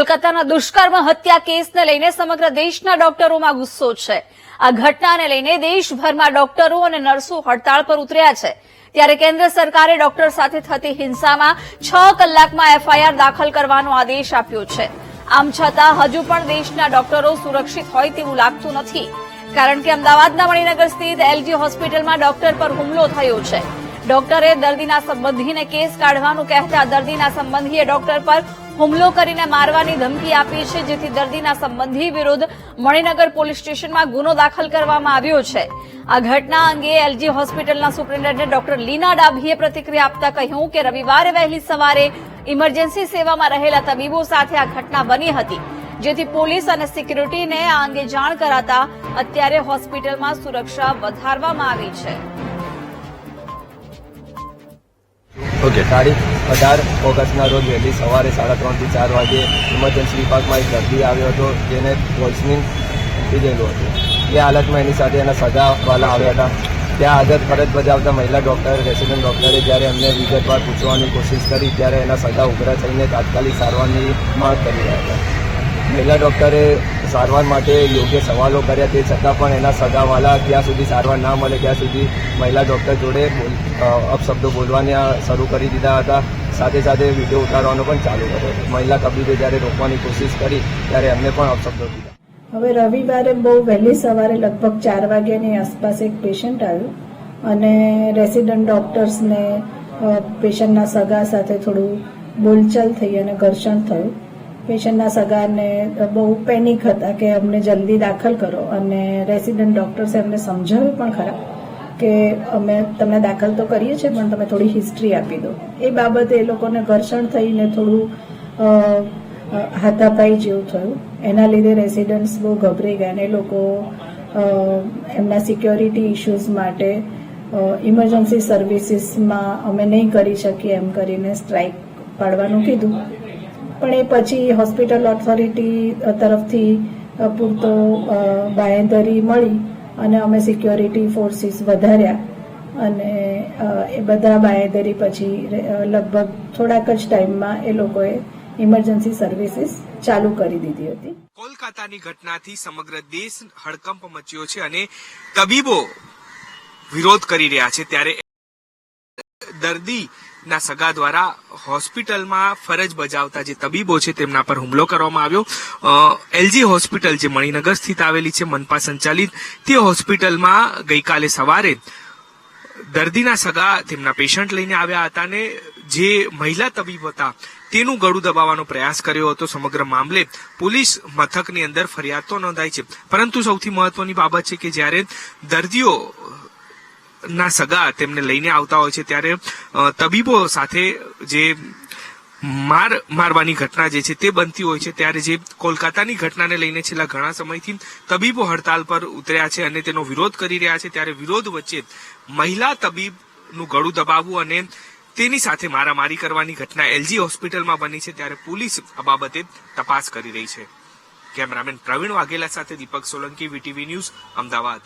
કોલકાતાના દુષ્કર્મ હત્યા કેસને લઈને સમગ્ર દેશના ડોક્ટરોમાં ગુસ્સો છે. આ ઘટનાને લઈને દેશભરમાં ડોક્ટરો અને નર્સો હડતાળ પર ઉતર્યા છે. ત્યારે કેન્દ્ર સરકારે ડોક્ટર સાથે થતી હિંસામાં છ કલાકમાં એફઆઈઆર દાખલ કરવાનો આદેશ આપ્યો છે. આમ છતાં હજુ પણ દેશના ડોક્ટરો સુરક્ષિત હોય તેવું લાગતું નથી. કારણ કે અમદાવાદના મણિનગર સ્થિત એલજી હોસ્પિટલમાં ડોક્ટર પર હુમલો થયો છે. ડોક્ટરે દર્દીના સંબંધીને કેસ કાઢવાનું કહેતા દર્દીના સંબંધીએ ડોક્ટર પર હુમલો કરીને મારવાની ધમકી આપી છે, જેથી દર્દીના સંબંધી વિરુદ્ધ મણિનગર પોલીસ સ્ટેશનમાં ગુનો દાખલ કરવામાં આવ્યો છે. આ ઘટના અંગે એલજી હોસ્પિટલના સુપ્રિન્ટેન્ડન્ટ ડોક્ટર લીના ડાભીએ પ્રતિક્રિયા આપતા કહ્યું કે રવિવારે વહેલી સવારે ઇમરજન્સી સેવામાં રહેલા તબીબો સાથે આ ઘટના બની હતી, જેથી પોલીસ અને સિક્યુરિટીને આ અંગે જાણ કરાતા અત્યારે હોસ્પિટલમાં સુરક્ષા વધારવામાં આવી છે. ઓકે. તારીખ અઢાર ઓગસ્ટના રોજ વહેલી સવારે સાડા ત્રણથી ચાર વાગે ઇમરજન્સી વિભાગમાં એક દર્દી આવ્યો હતો, જેને પોઈઝનિંગ લીધેલું હતું. એ હાલતમાં એની સાથે એના સગાવાલા આવ્યા હતા. ત્યાં આગળ ફરજ બજાવતા મહિલા ડૉક્ટર, રેસિડન્ટ ડૉક્ટરે જ્યારે એમને વિગતવાર પૂછવાની કોશિશ કરી, ત્યારે એના સગા ઉભરા થઈને તાત્કાલિક સારવારની માંગ કરી રહ્યા હતા. મહિલા ડૉક્ટરે સારવાર માટે યોગ્ય સવાલો કર્યા તે છતાં પણ એના સગાવાલા ત્યાં સુધી સારવાર ના મળે, ત્યાં સુધી મહિલા ડૉક્ટર જોડે અપશબ્દો બોલવાને શરૂ કરી દીધા હતા. સાથે સાથે વીડિયો ઉતારવાનો પણ ચાલુ કર્યો. મહિલા તબીબે જ્યારે રોકવાની કોશિશ કરી, ત્યારે એમને પણ અપશબ્દો દીધા. હવે રવિવારે બહુ વહેલી સવારે લગભગ ચાર વાગ્યાની આસપાસ એક પેશન્ટ આવ્યું અને રેસિડન્ટ ડૉક્ટર્સને પેશન્ટના સગા સાથે થોડું બોલચાલ થઈ અને ઘર્ષણ થયું. પેશન્ટના સગાને બહુ પેનિક હતા કે અમને જલ્દી દાખલ કરો અને રેસિડન્ટ ડોક્ટર્સે અમને સમજાવ્યું પણ ખરા કે અમે તમને દાખલ તો કરીએ છીએ, પણ તમે થોડી હિસ્ટ્રી આપી દો. એ બાબતે એ લોકોને ઘર્ષણ થઈને થોડું હાથાપાઈ જેવું થયું. એના લીધે રેસિડન્ટ્સ બહુ ગભરાઈ ગયા અને લોકો એમના સિક્યોરિટી ઇશ્યુઝ માટે ઇમરજન્સી સર્વિસીસમાં અમે નહીં કરી શકીએ એમ કરીને સ્ટ્રાઇક પાડવાનું કીધું. પણ એ પછી હોસ્પિટલ ઓથોરિટી તરફથી પૂરતો બાંયધરી મળી અને અમે સિક્યોરિટી ફોર્સિસ વધાર્યા. અને એ બધા બાંયધરી પછી લગભગ થોડાક જ ટાઈમમાં એ લોકોએ ઇમરજન્સી સર્વિસીસ ચાલુ કરી દીધી હતી. કોલકાતાની ઘટનાથી સમગ્ર દેશ હડકંપ મચ્યો છે અને તબીબો વિરોધ કરી રહ્યા છે. ત્યારે દર્દીના સગા દ્વારા હોસ્પિટલમાં ફરજ બજાવતા જે તબીબો છે તેમના પર હુમલો કરવામાં આવ્યો. એલજી હોસ્પિટલ જે મણિનગર સ્થિત આવેલી છે, મનપા સંચાલિત, તે હોસ્પિટલમાં ગઈકાલે સવારે દર્દીના સગા તેમના પેશન્ટ લઈને આવ્યા હતા અને જે મહિલા તબીબ હતા તેનું ગળું દબાવવાનો પ્રયાસ કર્યો હતો. સમગ્ર મામલે પોલીસ મથકની અંદર ફરિયાદ તો નોંધાઈ છે. પરંતુ સૌથી મહત્વની બાબત છે કે જ્યારે દર્દીઓ ના સગા તેમને લઈને આવતા હોય છે ત્યારે તબીબો સાથે જે માર મારવાની ઘટના જે છે તે બનતી હોય છે ત્યારે જે કોલકાતાની ઘટનાને લઈને છેલ્લા ઘણા સમયથી તબીબો હડતાલ પર ઉતર્યા છે અને તેનો વિરોધ કરી રહ્યા છે ત્યારે વિરોધ વચ્ચે મહિલા તબીબનું ગળું દબાવવું અને તેની સાથે મારામારી કરવાની ઘટના એલજી હોસ્પિટલમાં બની છે ત્યારે પોલીસ આ બાબતે તપાસ કરી રહી છે. કેમેરામેન પ્રવીણ વાઘેલા સાથે દીપક સોલંકી, વીટીવી ન્યૂઝ, અમદાવાદ.